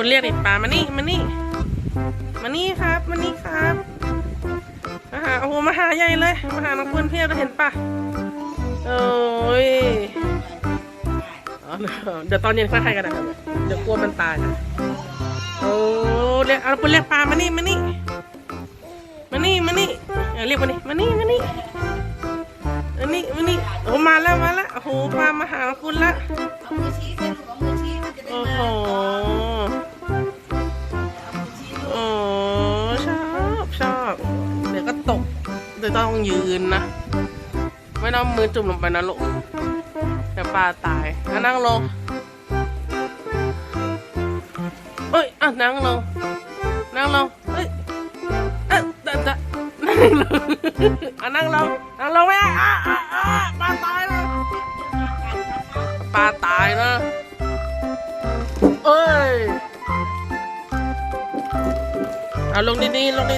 คุณเรียกดิปลามานี่มานี่มานี่ครับมานี่ครับมาหาโอ้โหมาหาใหญ่เลยมาหาน้องคุณเพียบเลยเห็นปะโอ้ยเดี๋ยวตอนเย็นค่อยให้กันนะครับเดี๋ยวกลัวมันตายนะโอ้เรียกเอาคุณเรียกปลามานี่มานี่มานี่มานี่เออเรียกมานี่มานี่มานี่มานี่มานี่โอ้มาแล้วมาแล้วโอ้โหปลามาหาคุณละ กเดี๋ยวต้องยืนนะ ไม่ต้องมือจุ่มลงไปนะลูกเดี๋ยวปลาตายอะนั่งลงเอ้ยอะนั่งลงนั่งลงเอ้ยอ๊ะจะจะนั่งลงอะนั่งลงนั่งลงไม่อะอะอะปลาตายนะปลาตายนะเอ้ยเอาลงดีๆลงดี